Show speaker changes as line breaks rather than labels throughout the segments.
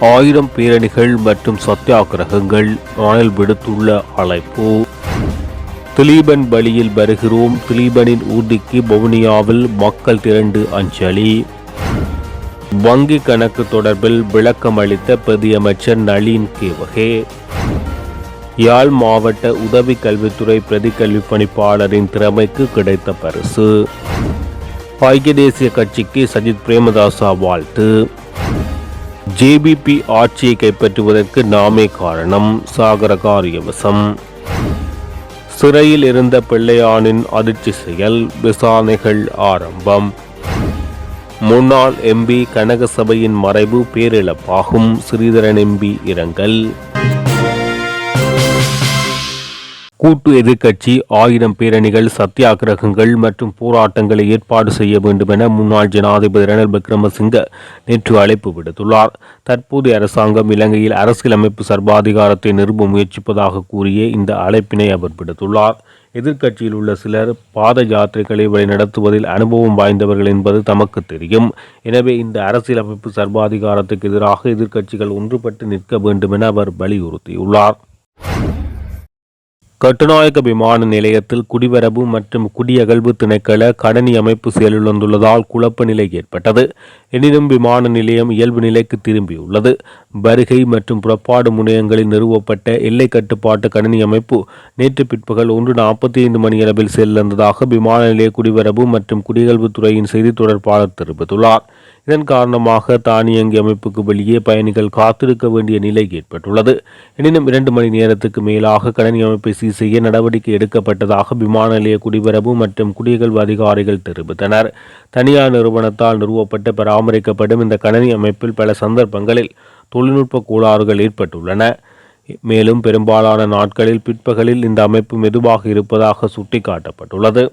ஆயிரம் பேரணிகள் மற்றும் சத்தியாகிரகங்கள் ரணில் விடுத்துள்ள அழைப்பு. திலீபன் பலியில் வருகிறோம். திலீபனின் ஊர்திக்கு வவுனியாவில் மக்கள் திரண்டு அஞ்சலி. வங்கி கணக்கு தொடர்பில் விளக்கம் அளித்த பிரதியமைச்சர் நளின் கேவகே. யாழ் மாவட்ட உதவி கல்வித்துறை பிரதி கல்வி பணிப்பாளரின் திறமைக்கு கிடைத்த பரிசு. ஐக்கிய தேசிய கட்சிக்கு சஜித் பிரேமதாசா வாழ்த்து. ஜேபிபி ஆட்சியை கைப்பற்றுவதற்கு நாமே காரணம். சாகரகாரியவசம். சிறையில் இருந்த பிள்ளையானின் அதிர்ச்சி செயல் விசாரணைகள் ஆரம்பம். முன்னாள் எம்பி கனகசபையின் மறைவு பேரிழப்பாகும். ஸ்ரீதரன் எம்பி இரங்கல். கூட்டு எதிர்க்கட்சி ஆயிரம் பேரணிகள் சத்தியாகிரகங்கள் மற்றும் போராட்டங்களை ஏற்பாடு செய்ய வேண்டும் என முன்னாள் ஜனாதிபதி ரணில் விக்ரமசிங்க நேற்று அழைப்பு விடுத்துள்ளார். தற்போதைய அரசாங்கம் இலங்கையில் அரசியலமைப்பு சர்வாதிகாரத்தை நிறுவ முயற்சிப்பதாக கூறிய இந்த அழைப்பினை அவர் விடுத்துள்ளார். எதிர்க்கட்சியில் உள்ள சிலர் பாத யாத்திரைகளை வழிநடத்துவதில் அனுபவம் வாய்ந்தவர்கள் என்பது தமக்கு தெரியும். எனவே இந்த அரசியலமைப்பு சர்வாதிகாரத்துக்கு எதிராக எதிர்க்கட்சிகள் ஒன்றுபட்டு நிற்க வேண்டும் என அவர் வலியுறுத்தியுள்ளார். கட்டுநாயக்க விமான நிலையத்தில் குடிவரவு மற்றும் குடியகழ்வு திணைக்கள கணனி அமைப்பு செயலிழந்துள்ளதால் குழப்ப நிலை ஏற்பட்டது. எனினும் விமான நிலையம் இயல்பு நிலைக்கு திரும்பியுள்ளது. வருகை மற்றும் புறப்பாடு முனையங்களில் நிறுவப்பட்ட எல்லை கட்டுப்பாட்டு கணினி அமைப்பு நேற்று பிற்பகல் ஒன்று நாற்பத்தி ஐந்து மணியளவில் செல்லந்ததாக விமான நிலைய குடிவரவு மற்றும் குடியகழ்வு துறையின் செய்தி தொடர்பாளர் தெரிவித்துள்ளார். இதன் காரணமாக தானியங்கி அமைப்புக்கு வெளியே பயணிகள் காத்திருக்க வேண்டிய நிலை ஏற்பட்டுள்ளது. எனினும் இரண்டு மணி நேரத்துக்கு மேலாக கணினி அமைப்பை சீர் செய்ய நடவடிக்கை எடுக்கப்பட்டதாக விமான நிலைய குடிவரவு மற்றும் குடியகழ்வு அதிகாரிகள் தெரிவித்தனர். தனியார் நிறுவனத்தால் நிறுவப்பட்டு பராமரிக்கப்படும் இந்த கணினி அமைப்பில் பல சந்தர்ப்பங்களில் தொழில்நுட்ப கோளாறுகள் ஏற்பட்டுள்ளன. மேலும் பெரும்பாலான நாட்களில் பிற்பகலில் இந்த அமைப்பு மெதுவாக இருப்பதாக சுட்டிக்காட்டப்பட்டுள்ளது.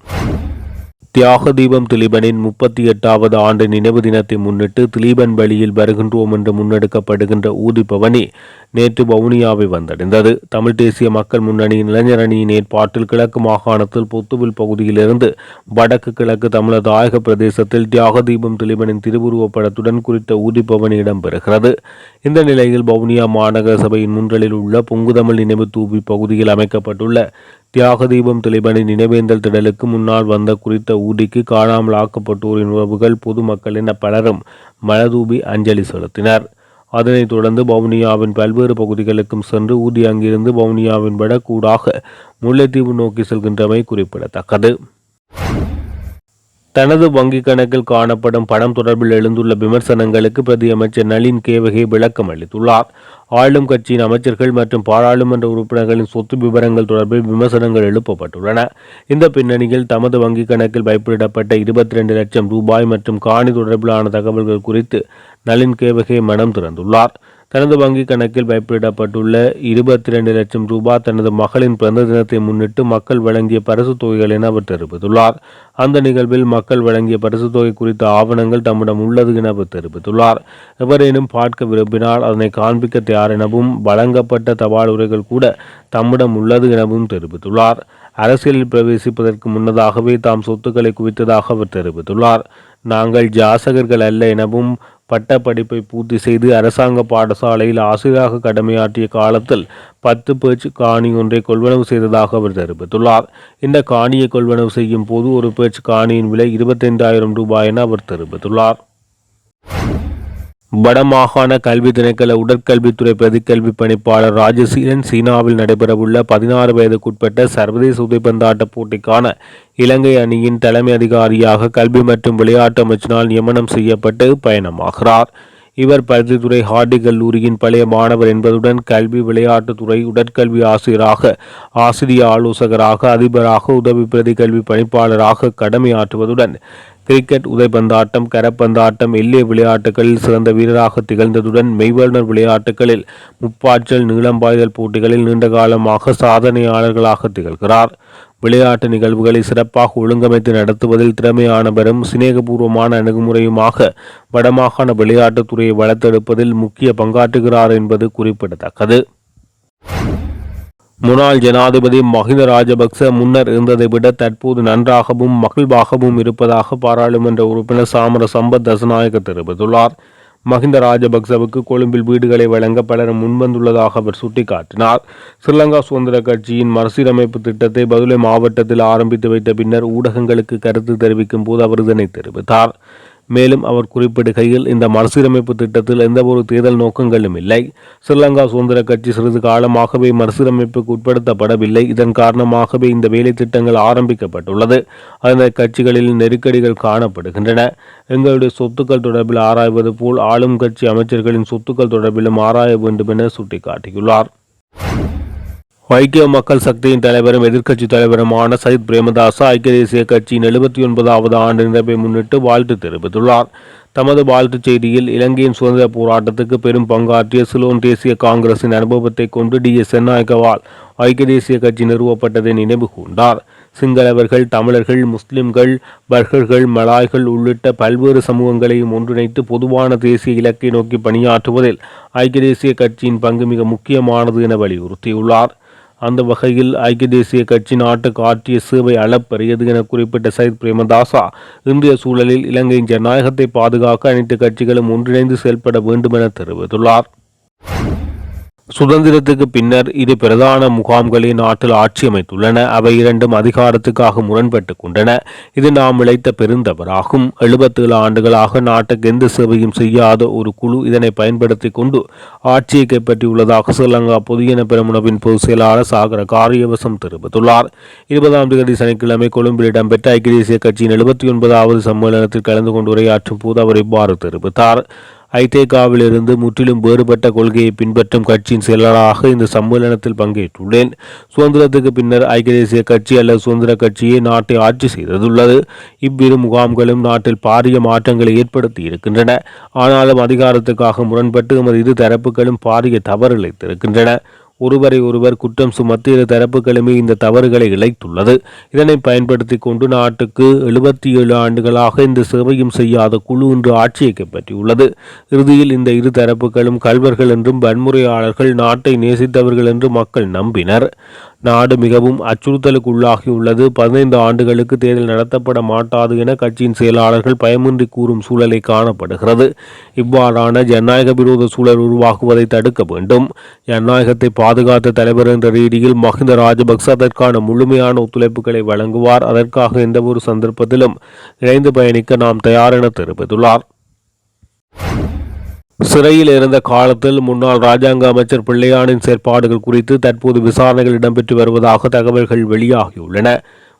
தியாக தீபம் திலீபனின் முப்பத்தி எட்டாவது ஆண்டு நினைவு தினத்தை முன்னிட்டு திலீபன் வழியில் வருகின்றோம் என்று முன்னெடுக்கப்படுகின்ற ஊதி பவனி நேற்று வவுனியாவை வந்தடைந்தது. தமிழ் தேசிய மக்கள் முன்னணியின் இளைஞரணியின் ஏற்பாட்டில் கிழக்கு மாகாணத்தில் பொத்துவில் பகுதியிலிருந்து வடக்கு கிழக்கு தமிழர் தாயக பிரதேசத்தில் தியாக தீபம் திலீபனின் திருவுருவப் படத்துடன் குறித்த ஊதி பவனி இடம்பெறுகிறது. இந்த நிலையில் வவுனியா மாநகர சபையின் முன்றலில் உள்ள பொங்குதமிழ் நினைவு தூவி பகுதியில் அமைக்கப்பட்டுள்ள தியாக தீபம் திலீபனின் நினைவேந்தல் திடலுக்கு முன்னால் வந்த குறித்த ஊதிக்கு காணாமல் ஆக்கப்பட்டோரின் உறவுகள் பொதுமக்கள் என பலரும் மலதூபி அஞ்சலி செலுத்தினர். அதனைத் தொடர்ந்து வவுனியாவின் பல்வேறு பகுதிகளுக்கும் சென்று ஊதி அங்கிருந்து வவுனியாவின் வடக்கூடாக முல்லைத்தீவு நோக்கி செல்கின்றமை குறிப்பிடத்தக்கது. தனது வங்கிக் கணக்கில் காணப்படும் பணம் தொடர்பில் எழுந்துள்ள விமர்சனங்களுக்கு பிரதியமைச்சர் நளின் கேவகே விளக்கம் அளித்துள்ளார். ஆளும் கட்சியின் அமைச்சர்கள் மற்றும் பாராளுமன்ற உறுப்பினர்களின் சொத்து விவரங்கள் தொடர்பில் விமர்சனங்கள் எழுப்பப்பட்டுள்ளன. இந்த பின்னணியில் தமது வங்கிக் கணக்கில் வைப்பிடப்பட்ட இருபத்தி ரெண்டு லட்சம் ரூபாய் மற்றும் காணி தொடர்பிலான தகவல்கள் குறித்து நளின் கேவகே மனம் திறந்துள்ளார். தனது வங்கிக் கணக்கில் வைப்பிடப்பட்டுள்ள இருபத்தி ரெண்டு லட்சம் ரூபாய் தனது மகளின் பிறந்த தினத்தை முன்னிட்டு மக்கள் வழங்கிய பரிசு தொகைகள் அவர் தெரிவித்துள்ளார். அந்த நிகழ்வில் மக்கள் வழங்கிய பரிசு தொகை குறித்த ஆவணங்கள் தம்மிடம் உள்ளது என அவர் தெரிவித்துள்ளார். எவரேனும் பார்க்க விரும்பினால் அதனை காண்பிக்க தயார் எனவும் வழங்கப்பட்ட தபால் உரைகள் கூட தம்மிடம் உள்ளது எனவும் தெரிவித்துள்ளார். அரசியலில் பிரவேசிப்பதற்கு முன்னதாகவே தாம் சொத்துக்களை குவித்ததாக அவர் தெரிவித்துள்ளார். நாங்கள் ஜாசகர்கள் அல்ல எனவும் பட்ட படிப்பை பூர்த்தி செய்து அரசாங்க பாடசாலையில் ஆசிரியராக கடமையாற்றிய காலத்தில் பத்து பேச்சு காணி ஒன்றை கொள்வனவு செய்ததாக அவர் தெரிவித்துள்ளார். இந்த காணியை கொள்வனவு செய்யும் போது ஒரு பேச்சு காணியின் விலை இருபத்தைந்தாயிரம் ரூபாய் என அவர் தெரிவித்துள்ளார். வடமாகாண கல்வி திணைக்கள உடற்கல்வித்துறை பிரதிக்கல்வி பணிப்பாளர் ராஜசீலன் சீனாவில் நடைபெறவுள்ள பதினாறு வயதுக்குட்பட்ட சர்வதேச உதைப்பந்தாட்ட போட்டிக்கான இலங்கை அணியின் தலைமை அதிகாரியாக கல்வி மற்றும் விளையாட்டு அமைச்சினால் நியமனம் செய்யப்பட்டு பயணமாகிறார். இவர் பருத்தித்துறை ஹார்டி கல்லூரியின் பழைய மாணவர் என்பதுடன் கல்வி விளையாட்டுத்துறை உடற்கல்வி ஆசிரியராக ஆசிரிய ஆலோசகராக அதிபராக உதவி பிரதி கல்வி பணிப்பாளராக கடமையாற்றுவதுடன் கிரிக்கெட் உதைபந்தாட்டம் கரப்பந்தாட்டம் எல்லை விளையாட்டுகளில் சிறந்த வீரராக திகழ்ந்ததுடன் மெய்வர்ணர் விளையாட்டுகளில் முப்பாற்றல் நீளம்பாய்தல் போட்டிகளில் நீண்ட காலமாக சாதனையாளர்களாக திகழ்கிறார். விளையாட்டு நிகழ்வுகளை சிறப்பாக ஒழுங்கமைத்து நடத்துவதில் திறமையானவரும் சிநேகபூர்வமான அணுகுமுறையுமாக வடமாகாண விளையாட்டுத் துறையை வளர்த்தெடுப்பதில் முக்கிய பங்காற்றுகிறார் என்பது குறிப்பிடத்தக்கது. முன்னாள் ஜனாதிபதி மஹிந்த ராஜபக்ச முன்னர் இருந்ததை விட தற்போது நன்றாகவும் மகிழ்வாகவும் இருப்பதாக பாராளுமன்ற உறுப்பினர் சாமர சம்பத் தசநாயக தெரிவித்துள்ளார். மஹிந்த ராஜபக்சவுக்கு கொழும்பில் வீடுகளை வழங்க பலரும் முன்வந்துள்ளதாக அவர் சுட்டிக்காட்டினார். ஸ்ரீலங்கா சுதந்திர கட்சியின் மறுசீரமைப்பு திட்டத்தை பதுளை மாவட்டத்தில் ஆரம்பித்து வைத்த பின்னர் ஊடகங்களுக்கு கருத்து தெரிவிக்கும் போது அவர் இதனை தெரிவித்தார். மேலும் அவர் குறிப்பிடுகையில் இந்த மறுசீரமைப்பு திட்டத்தில் எந்தவொரு தேர்தல் நோக்கங்களும் இல்லை. ஸ்ரீலங்கா சுதந்திர கட்சி சிறிது காலமாகவே மறுசீரமைப்புக்கு உட்படுத்தப்படவில்லை. இதன் காரணமாகவே இந்த வேலை திட்டங்கள் ஆரம்பிக்கப்பட்டுள்ளது. அந்த கட்சிகளில் நெருக்கடிகள் காணப்படுகின்றன. எங்களுடைய சொத்துக்கள் தொடர்பில் ஆராய்வது போல் ஆளும் கட்சி அமைச்சர்களின் சொத்துக்கள் தொடர்பிலும் ஆராய வேண்டும் என சுட்டிக்காட்டியுள்ளார். ஐக்கிய மக்கள் சக்தியின் தலைவரும் எதிர்க்கட்சி தலைவருமான சயித் பிரேமதாச ஐக்கிய தேசிய கட்சியின் எழுபத்தி ஒன்பதாவது ஆண்டு நிறைவை முன்னிட்டு வாழ்த்து தெரிவித்துள்ளார். தமது வாழ்த்துச் செய்தியில் இலங்கையின் சுதந்திர போராட்டத்துக்கு பெரும் பங்காற்றிய சிலோன் தேசிய காங்கிரசின் அனுபவத்தை கொண்டு டி. எஸ். சென்னாய்கவால் ஐக்கிய தேசிய கட்சி நிறுவப்பட்டதை நினைவு கூர்ந்தார். சிங்களவர்கள் தமிழர்கள் முஸ்லிம்கள் பர்கர்கள் மலாய்கள் உள்ளிட்ட பல்வேறு சமூகங்களையும் ஒன்றிணைத்து பொதுவான தேசிய இலக்கை நோக்கி பணியாற்றுவதில் ஐக்கிய தேசிய கட்சியின் பங்கு மிக முக்கியமானது என வலியுறுத்தியுள்ளார். அந்த வகையில் ஐக்கிய தேசிய கட்சி நாட்டுக்கு ஆற்றிய சேவை அளப்பரியது என குறிப்பிட்ட சயித் பிரேமதாசா இன்றைய சூழலில் இலங்கையின் ஜனநாயகத்தை பாதுகாக்க அனைத்து கட்சிகளும் ஒன்றிணைந்து செயல்பட வேண்டும் என தெரிவித்துள்ளார். சுதந்திரத்துக்கு பின்னர் இரு பிரதான முகாம்களே நாட்டில் ஆட்சி அமைத்துள்ளன அவை இரண்டும் அதிகாரத்துக்காக முரண்பட்டு கொண்டன. இது நாம் இழைத்த பெருந்தவராகும் எழுபத்தேழு ஆண்டுகளாக நாட்டுக்கு எந்த சேவையும் செய்யாத ஒரு குழு இதனை பயன்படுத்தி கொண்டு ஆட்சியை கைப்பற்றியுள்ளதாக ஸ்ரீலங்கா பொதுஜன பெருமுனவின் பொதுச் செயலாளர் சாகர காரியவசம் தெரிவித்துள்ளார். இருபதாம் தேதி சனிக்கிழமை கொழும்பில் இடம்பெற்ற ஐக்கிய தேசிய கட்சியின் எழுபத்தி ஒன்பதாவது சம்மேளனத்தில் கலந்து கொண்டு உரையாற்றும் போது அவர் இவ்வாறு தெரிவித்தார். ஐதேகாவிலிருந்து முற்றிலும் வேறுபட்ட கொள்கையை பின்பற்றும் கட்சியின் செயலாளராக இந்த சம்மேளனத்தில் பங்கேற்றுள்ளேன். சுதந்திரத்துக்கு பின்னர் ஐக்கிய தேசிய கட்சி அல்லது சுதந்திர கட்சியை நாட்டை ஆட்சி செய்துள்ளது. இவ்விரு முகாம்களும் நாட்டில் பாரிய மாற்றங்களை ஏற்படுத்தி இருக்கின்றன. ஆனாலும் அதிகாரத்துக்காக முரண்பட்டு எமது இரு தரப்புகளும் பாரிய தவறு இழைத்திருக்கின்றன. ஒருவரை ஒருவர் குற்றம் சுமத்தி இரு தரப்புகளுமே இந்த தவறுகளை இழைத்துள்ளது. இதனை பயன்படுத்தி கொண்டு நாட்டுக்கு எழுபத்தி ஏழு ஆண்டுகளாக இந்த சேவையும் செய்யாத குழு இன்று ஆட்சியை கைப்பற்றியுள்ளது இறுதியில் இந்த இரு தரப்புகளும் கல்வர்கள் என்றும் வன்முறையாளர்கள் நாட்டை நேசித்தவர்கள் என்று மக்கள் நம்பினர். நாடு மிகவும் அச்சுறுத்தலுக்கு உள்ளாகியுள்ளது பதினைந்து ஆண்டுகளுக்கு தேர்தல் நடத்தப்பட மாட்டாது என கட்சியின் செயலாளர்கள் பயமின்றி கூறும் சூழலை காணப்படுகிறது. இவ்வாறான ஜனநாயக விரோத சூழல் உருவாகுவதை தடுக்க வேண்டும். ஜனநாயகத்தை பாதுகாத்த தலைவர் என்ற ரீதியில் மஹிந்த ராஜபக்ச அதற்கான முழுமையான ஒத்துழைப்புகளை வழங்குவார். அதற்காக எந்தவொரு சந்தர்ப்பத்திலும் இணைந்து பயணிக்க நாம் தயார் என தெரிவித்துள்ளார். சிறையில் இருந்த காலத்தில் முன்னாள் ராஜாங்க அமைச்சர் பிள்ளையானின் செயற்பாடுகள் குறித்து தற்போது விசாரணைகள் இடம்பெற்று வருவதாக தகவல்கள் வெளியாகியுள்ளன.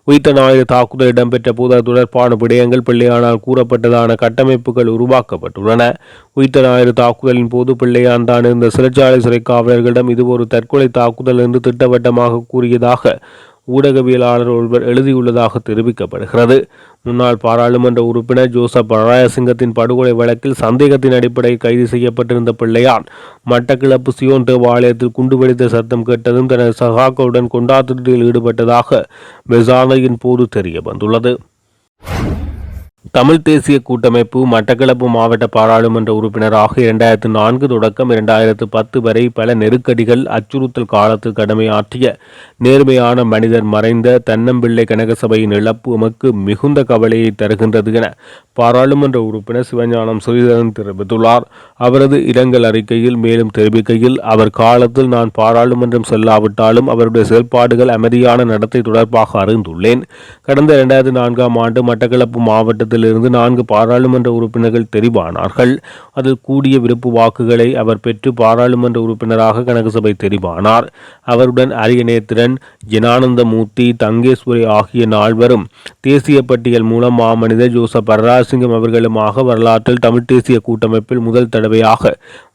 உயிர்த்த ஞாயிறு தாக்குதல் இடம்பெற்ற போது தொடர்பான விடயங்கள் பிள்ளையானால் கூறப்பட்டதான கட்டமைப்புகள் உருவாக்கப்பட்டுள்ளன. உயிர்த்த ஞாயிறு தாக்குதலின் போது பிள்ளையான் தான் இருந்த சிறைச்சாலை சிறை காவலர்களிடம் இது ஒரு தற்கொலை தாக்குதல் என்று திட்டவட்டமாக கூறியதாக ஊடகவியலாளர் ஒருவர் எழுதியுள்ளதாக தெரிவிக்கப்படுகிறது. முன்னாள் பாராளுமன்ற உறுப்பினர் ஜோசப் பராயசிங்கத்தின் படுகொலை வழக்கில் சந்தேகத்தின் அடிப்படையில் கைது செய்யப்பட்டிருந்த பிள்ளையான். மட்டக்கிளப்பு சியோன் தேவாலயத்தில் குண்டுவெடித்த சத்தம் கேட்டதும் தனது சகாக்களுடன் கொண்டாட்டத்தில் ஈடுபட்டதாக விசாரணையின் போது தெரிய வந்துள்ளது தமிழ் தேசிய கூட்டமைப்பு மட்டக்களப்பு மாவட்ட பாராளுமன்ற உறுப்பினராக இரண்டாயிரத்து நான்கு தொடக்கம் இரண்டாயிரத்து பத்து வரை பல நெருக்கடிகள் அச்சுறுத்தல் காலத்தில் கடமையாற்றிய நேர்மையான மனிதர் மறைந்த தன்னம்பிள்ளை கனகசபையின் இழப்பு எமக்கு மிகுந்த கவலையை தருகின்றது என பாராளுமன்ற உறுப்பினர் சிவஞானம் ஸ்ரீதரன் தெரிவித்துள்ளார். அவரது இரங்கல் அறிக்கையில் மேலும் தெரிவிக்கையில் அவர் காலத்தில் நான் பாராளுமன்றம் செல்லாவிட்டாலும் அவருடைய செயல்பாடுகள் அமைதியான நடத்தை தொடர்பாக அறிந்துள்ளேன். கடந்த இரண்டாயிரத்து நான்காம் ஆண்டு மட்டக்களப்பு மாவட்டத்தில் இருந்து நான்கு பாராளுமன்ற உறுப்பினர்கள் தெரிவானார்கள். அதில் கூடிய விருப்பு வாக்குகளை அவர் பெற்று பாராளுமன்ற உறுப்பினராக கனக சபை தெரிவானார். அவருடன் அரியநேத்திரன் ஜனானந்தமூர்த்தி தங்கேஸ்வரி ஆகிய நால்வரும் தேசிய பட்டியல் மூலம் மாமனிதர் ஜோசப் பரராசிங்கம் அவர்களுமாக வரலாற்றில் தமிழ் தேசிய கூட்டமைப்பில் முதல் தடவையாக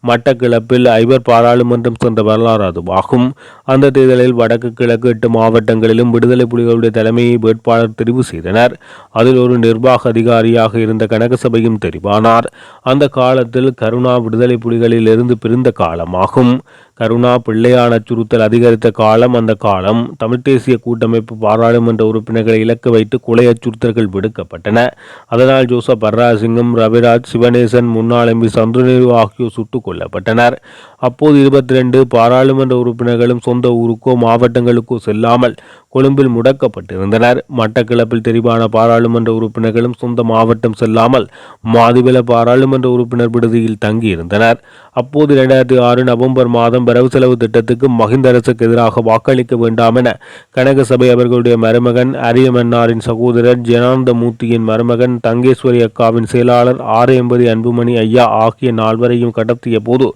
மட்டக்கிழப்பில் ஐவர் பாராளுமன்றம் சென்ற வரலாறு அதுவாகும் அந்த தேர்தலில் வடக்கு கிழக்கு எட்டு மாவட்டங்களிலும் விடுதலை புலிகளுடைய தலைமையை வேட்பாளர் தெரிவு செய்தனர். அதில் ஒரு நிர்வாக அதிகாரியாக இருந்த கனகசபையும் தெரிவானார். அந்த காலத்தில் கருணா விடுதலை புலிகளில் இருந்து பிரிந்த காலமாகும். கருணா பிள்ளையான அச்சுறுத்தல் அதிகரித்த காலம் அந்த காலம். தமிழ்த் தேசிய கூட்டமைப்பு பாராளுமன்ற உறுப்பினர்களை இலக்கு வைத்து கொலை அச்சுறுத்தல்கள் விடுக்கப்பட்டன. அதனால் ஜோசப் பர்ராசிங்கம் ரவிராஜ் சிவநேசன் முன்னாள் எம்பி சந்திரநேரு ஆகியோர் சுட்டுக் கொல்லப்பட்டனர். அப்போது இருபத்தி ரெண்டு பாராளுமன்ற உறுப்பினர்களும் சொந்த ஊருக்கோ மாவட்டங்களுக்கோ செல்லாமல் கொழும்பில் முடக்கப்பட்டிருந்தனர். மட்டக்களப்பில் தெரிவான பாராளுமன்ற உறுப்பினர்களும் சொந்த மாவட்டம் செல்லாமல் மாதிவில பாராளுமன்ற உறுப்பினர் விடுதியில் தங்கியிருந்தனர். அப்போது இரண்டாயிரத்தி ஆறு நவம்பர் மாதம் வரவு செலவு திட்டத்துக்கு மஹிந்த அரசுக்கு எதிராக வாக்களிக்க வேண்டாம் என கனகசபை அவர்களுடைய மருமகன் அரியமன்னாரின் சகோதரர் ஜனானந்த மூர்த்தியின் மருமகன் தங்கேஸ்வரி அக்காவின் செயலாளர் ஆர் எம்பதி அன்புமணி ஐயா ஆகிய நால்வரையும் கடத்திய போது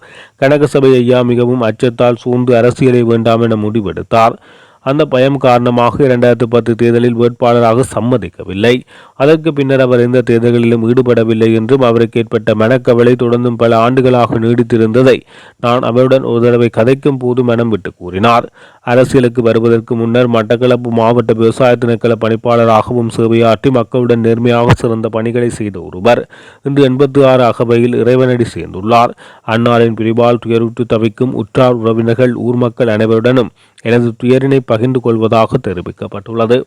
கனகசபை ஐயா மிகவும் அச்சத்தால் சூழ்ந்து அரசியலை வேண்டாம் என முடிவெடுத்தார். அந்த பயம் காரணமாக இரண்டாயிரத்து பத்து தேர்தலில் வேட்பாளராக சம்மதிக்கவில்லை. அதற்கு பின்னர் அவர் எந்த தேர்தல்களிலும் ஈடுபடவில்லை என்றும் அவருக்கு ஏற்பட்ட மனக்கவலை தொடர்ந்தும் பல ஆண்டுகளாக நீடித்திருந்ததை நான் அவருடன் ஒரு தடவை கதைக்கும் போது மனம் விட்டு கூறினார். அரசியலுக்கு வருவதற்கு முன்னர் மட்டக்களப்பு மாவட்ட விவசாய திணைக்கள பணிப்பாளராகவும் சேவையாற்றி மக்களுடன் நேர்மையாக சிறந்த பணிகளை செய்த ஒருவர். இன்று எண்பத்தி ஆறு அகவையில் இறைவனடி சேர்ந்துள்ளார். அன்னாரின் பிரிவால் துயருற்று தவிக்கும் உற்றார் உறவினர்கள் ஊர் மக்கள் அனைவருடனும் எனது துயரினை பகிர்ந்து கொள்வதாக தெரிவிக்கப்பட்டுள்ளது.